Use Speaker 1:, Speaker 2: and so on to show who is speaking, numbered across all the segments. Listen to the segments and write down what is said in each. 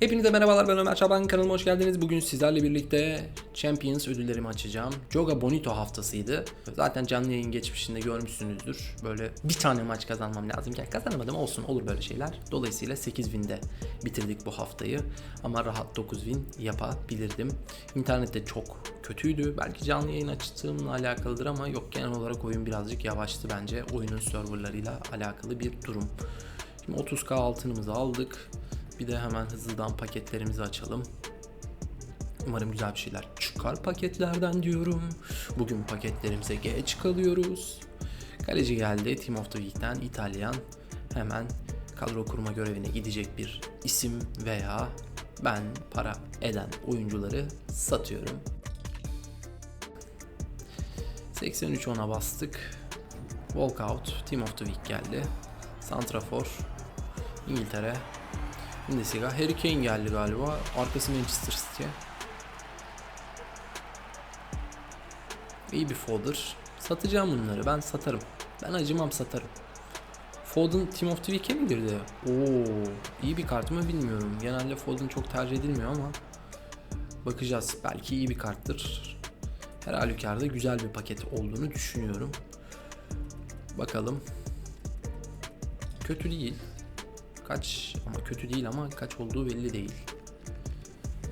Speaker 1: Hepinize merhabalar ben Ömer Çaban kanalıma hoş geldiniz. Bugün sizlerle birlikte Champions ödüllerimi açacağım. Joga Bonito haftasıydı. Zaten canlı yayın geçmişinde görmüşsünüzdür. Böyle bir tane maç kazanmam lazımken kazanamadım olsun olur böyle şeyler. Dolayısıyla 8 winde bitirdik bu haftayı. Ama rahat 9 win yapabilirdim. İnternette çok kötüydü. Belki canlı yayın açtığımla alakalıdır ama yok genel olarak oyun birazcık yavaştı bence. Oyunun serverlarıyla alakalı bir durum. Şimdi 30k altınımızı aldık. Bir de hemen hızlıdan paketlerimizi açalım. Umarım güzel bir şeyler çıkar paketlerden diyorum. Bugün paketlerimize geç kalıyoruz. Kaleci geldi Team of the Week'ten İtalyan. Hemen kadro kurma görevine gidecek bir isim veya ben para eden oyuncuları satıyorum. 83 ona bastık. Walkout Team of the Week geldi. Santrafor İngiltere Bundesliga. Harry Kane geldi galiba. Arkası Manchester City. İyi bir Fodder. Satacağım bunları. Ben satarım. Ben acımam satarım. Foden Team of the Week'e mi girdi? Oo, iyi bir kart mı bilmiyorum. Genelde Foden çok tercih edilmiyor ama bakacağız. Belki iyi bir karttır. Her halükarda güzel bir paket olduğunu düşünüyorum. Bakalım. Kötü değil. Kaç ama kötü değil ama kaç olduğu belli değil.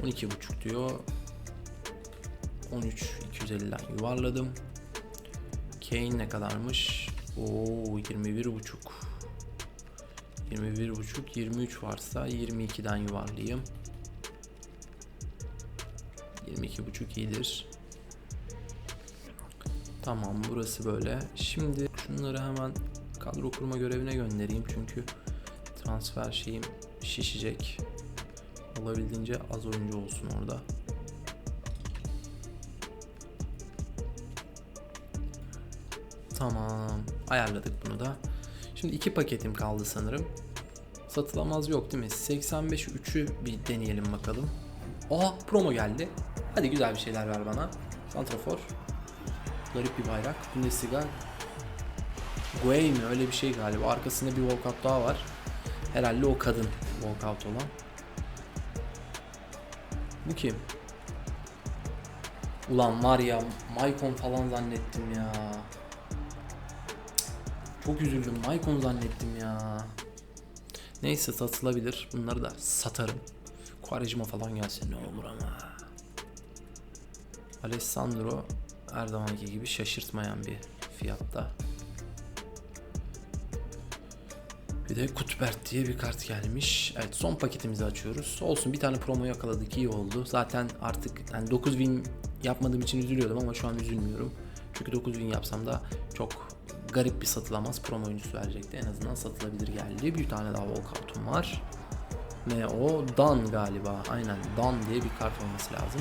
Speaker 1: 12.5 diyor. 13 250'den yuvarladım. Kane ne kadarmış? Oo 21.5. 21.5 23 varsa 22'den yuvarlayayım. 22.5 iyidir. Tamam burası böyle. Şimdi şunları hemen kadro kurma görevine göndereyim çünkü transfer şeyim şişecek. Olabildiğince az oyuncu olsun orada. Tamam. Ayarladık bunu da. Şimdi iki paketim kaldı sanırım. Satılamaz yok değil mi? 85 3'ü bir deneyelim bakalım. Aa promo geldi. Hadi güzel bir şeyler ver bana. Santrafor. Garip bir bayrak. Bundesliga. Guay mi? Öyle bir şey galiba. Arkasında bir walkout daha var. Herhalde o kadın walkout olan. Bu kim? Ulan var ya Maicon falan zannettim ya. Çok üzüldüm. Maicon zannettim ya. Neyse satılabilir. Bunları da satarım. Quaresma falan gelse ne olur ama. Alessandro her zamanki gibi şaşırtmayan bir fiyatta. Bir de Kutbert diye bir kart gelmiş. Evet son paketimizi açıyoruz. Olsun bir tane promo yakaladık iyi oldu. Zaten artık yani 9 win yapmadığım için üzülüyordum ama şu an üzülmüyorum. Çünkü 9 win yapsam da çok garip bir satılamaz promo oyuncusu verecekti. En azından satılabilir geldi. Bir tane daha walkout'um var. Ne o? Dan galiba. Aynen Dan diye bir kart olması lazım.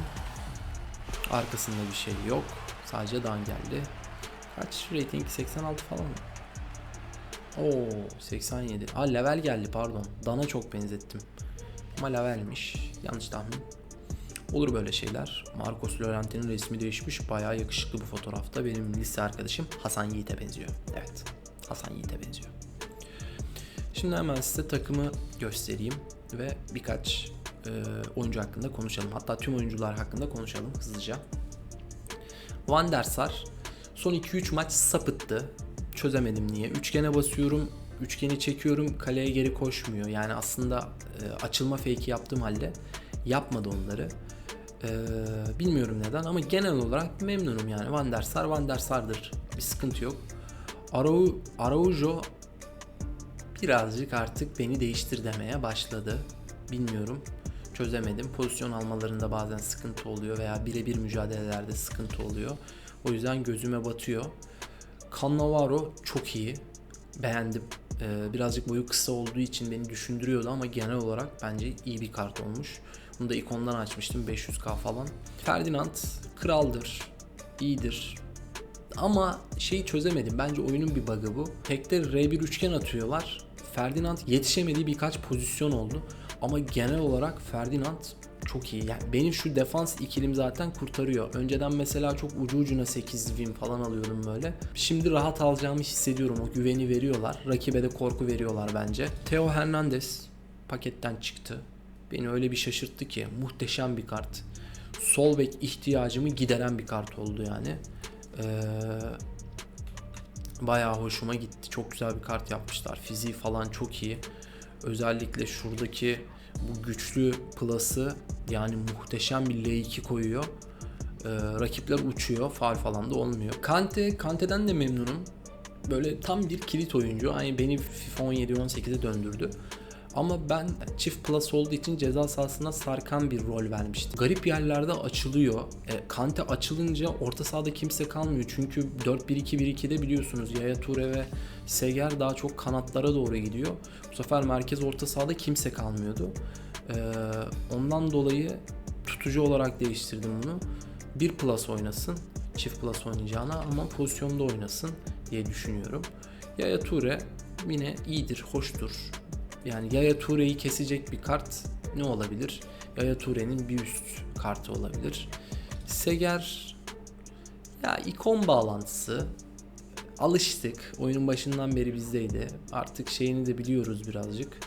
Speaker 1: Arkasında bir şey yok. Sadece Dan geldi. Kaç rating? 86 falan mı? Oo 87. Ha level geldi pardon. Dana çok benzettim. Ama levelmiş. Yanlış tahmin. Olur böyle şeyler. Marcos Llorente'nin resmi değişmiş. Bayağı yakışıklı bu fotoğrafta. Benim lise arkadaşım Hasan Yiğit'e benziyor. Evet. Hasan Yiğit'e benziyor. Şimdi hemen size takımı göstereyim ve birkaç e, oyuncu hakkında konuşalım. Hatta tüm oyuncular hakkında konuşalım hızlıca. Van der Sar son 2-3 maç sapıttı çözemedim niye. Üçgene basıyorum, üçgeni çekiyorum, kaleye geri koşmuyor. Yani aslında e, açılma fake'i yaptığım halde yapmadı onları. E, bilmiyorum neden ama genel olarak memnunum yani. Van der Sar, Van der Sar'dır. Bir sıkıntı yok. Arau, Araujo birazcık artık beni değiştir demeye başladı. Bilmiyorum. Çözemedim. Pozisyon almalarında bazen sıkıntı oluyor veya birebir mücadelelerde sıkıntı oluyor. O yüzden gözüme batıyor. Cannavaro çok iyi. Beğendim. Ee, birazcık boyu kısa olduğu için beni düşündürüyordu ama genel olarak bence iyi bir kart olmuş. Bunu da ikondan açmıştım 500k falan. Ferdinand kraldır. iyidir. Ama şeyi çözemedim. Bence oyunun bir bug'ı bu. Tekte R1 üçgen atıyorlar. Ferdinand yetişemediği birkaç pozisyon oldu. Ama genel olarak Ferdinand çok iyi. Yani benim şu defans ikilim zaten kurtarıyor. Önceden mesela çok ucu ucuna 8 win falan alıyordum böyle. Şimdi rahat alacağımı hissediyorum. O güveni veriyorlar. Rakibe de korku veriyorlar bence. Theo Hernandez paketten çıktı. beni öyle bir şaşırttı ki muhteşem bir kart. Sol bek ihtiyacımı gideren bir kart oldu yani. Ee, bayağı hoşuma gitti. Çok güzel bir kart yapmışlar. Fiziği falan çok iyi. Özellikle şuradaki bu güçlü plası yani muhteşem bir L2 koyuyor. Ee, rakipler uçuyor. Faal falan da olmuyor. Kante, Kante'den de memnunum. Böyle tam bir kilit oyuncu. Hani beni FIFA 17-18'e döndürdü. Ama ben çift plus olduğu için ceza sahasına sarkan bir rol vermiştim. Garip yerlerde açılıyor. E, Kante açılınca orta sahada kimse kalmıyor. Çünkü 4-1-2-1-2'de biliyorsunuz Yaya Toure ve Seger daha çok kanatlara doğru gidiyor. Bu sefer merkez orta sahada kimse kalmıyordu. E, ondan dolayı tutucu olarak değiştirdim bunu. Bir plus oynasın. Çift plus oynayacağına ama pozisyonda oynasın diye düşünüyorum. Yaya Toure yine iyidir, hoştur. Yani Yaya Toure'yi kesecek bir kart ne olabilir? Yaya Toure'nin bir üst kartı olabilir. Seger ya ikon bağlantısı alıştık. Oyunun başından beri bizdeydi. Artık şeyini de biliyoruz birazcık.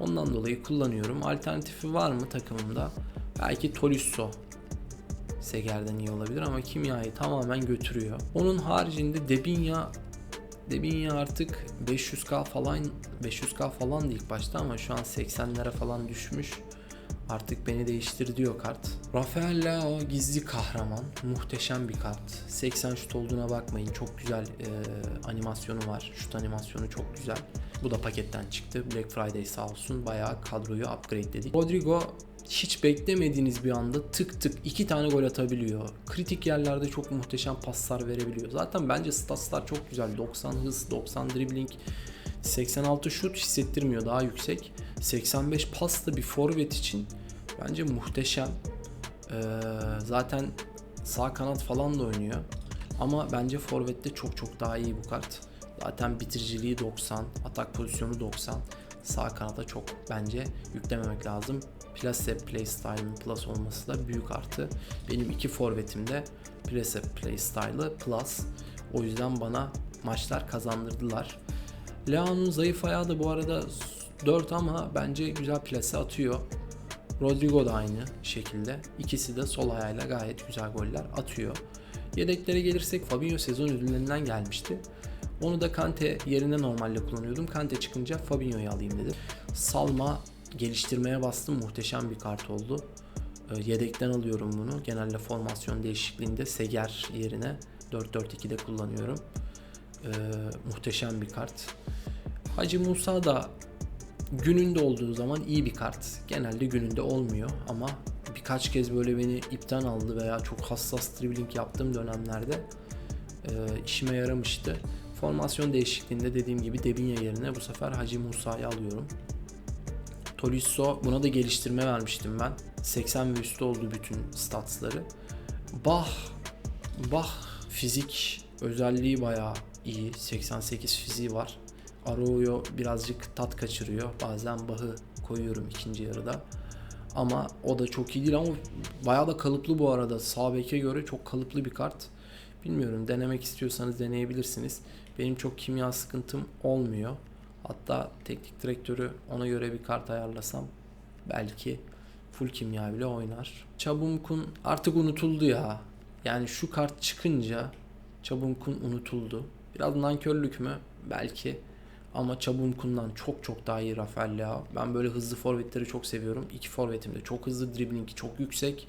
Speaker 1: Ondan dolayı kullanıyorum. Alternatifi var mı takımımda? Belki Tolisso Seger'den iyi olabilir ama kimyayı tamamen götürüyor. Onun haricinde Debinya Debinya artık 500k falan 500k falan ilk başta ama şu an 80'lere falan düşmüş. Artık beni değiştir diyor kart. Rafael Leao gizli kahraman. Muhteşem bir kart. 80 şut olduğuna bakmayın. Çok güzel e, animasyonu var. Şut animasyonu çok güzel. Bu da paketten çıktı. Black Friday sağ olsun. Bayağı kadroyu upgrade dedik. Rodrigo hiç beklemediğiniz bir anda tık tık iki tane gol atabiliyor. Kritik yerlerde çok muhteşem paslar verebiliyor. Zaten bence statslar çok güzel. 90 hız, 90 dribbling, 86 şut hissettirmiyor daha yüksek. 85 pas da bir forvet için bence muhteşem. Ee, zaten sağ kanat falan da oynuyor. Ama bence forvette çok çok daha iyi bu kart. Zaten bitiriciliği 90, atak pozisyonu 90. Sağ kanata çok bence yüklememek lazım. Plase playstyle'ın plus olması da büyük artı. Benim iki forvetimde Plase playstyle'ı plus. O yüzden bana maçlar kazandırdılar. Leao'nun zayıf ayağı da bu arada 4 ama bence güzel plase atıyor. Rodrigo da aynı şekilde. İkisi de sol ayağıyla gayet güzel goller atıyor. Yedeklere gelirsek Fabinho sezon ödüllerinden gelmişti. Onu da Kante yerine normalde kullanıyordum. Kante çıkınca Fabinho'yu alayım dedim. Salma geliştirmeye bastım. Muhteşem bir kart oldu. Ee, Yedekten alıyorum bunu. Genelde formasyon değişikliğinde Seger yerine 4-4-2'de kullanıyorum. Ee, muhteşem bir kart. Hacı Musa da gününde olduğu zaman iyi bir kart. Genelde gününde olmuyor ama birkaç kez böyle beni ipten aldı veya çok hassas dribbling yaptığım dönemlerde e, işime yaramıştı. Formasyon değişikliğinde dediğim gibi Debinya yerine bu sefer Hacı Musa'yı alıyorum. Tolisso buna da geliştirme vermiştim ben. 80 ve üstü oldu bütün statsları. Bah Bah fizik özelliği bayağı iyi. 88 fiziği var. Arroyo birazcık tat kaçırıyor. Bazen Bah'ı koyuyorum ikinci yarıda. Ama o da çok iyi değil ama bayağı da kalıplı bu arada. Sağ göre çok kalıplı bir kart. Bilmiyorum denemek istiyorsanız deneyebilirsiniz. Benim çok kimya sıkıntım olmuyor. Hatta teknik direktörü ona göre bir kart ayarlasam belki full kimya bile oynar. Çabunkun artık unutuldu ya. Yani şu kart çıkınca Çabunkun unutuldu. Biraz nankörlük mü? Belki. Ama Çabunkun'dan çok çok daha iyi Rafael Leao. Ben böyle hızlı forvetleri çok seviyorum. İki forvetim de çok hızlı, driblingi çok yüksek.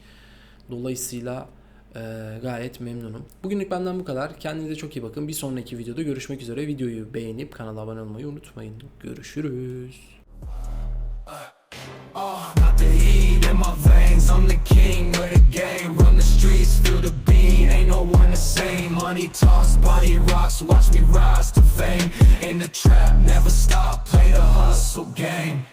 Speaker 1: Dolayısıyla e, gayet memnunum. Bugünlük benden bu kadar. Kendinize çok iyi bakın. Bir sonraki videoda görüşmek üzere. Videoyu beğenip kanala abone olmayı unutmayın. Görüşürüz.
Speaker 2: Money talks, body rocks, watch me rise to fame. In the trap, never stop, play the hustle game.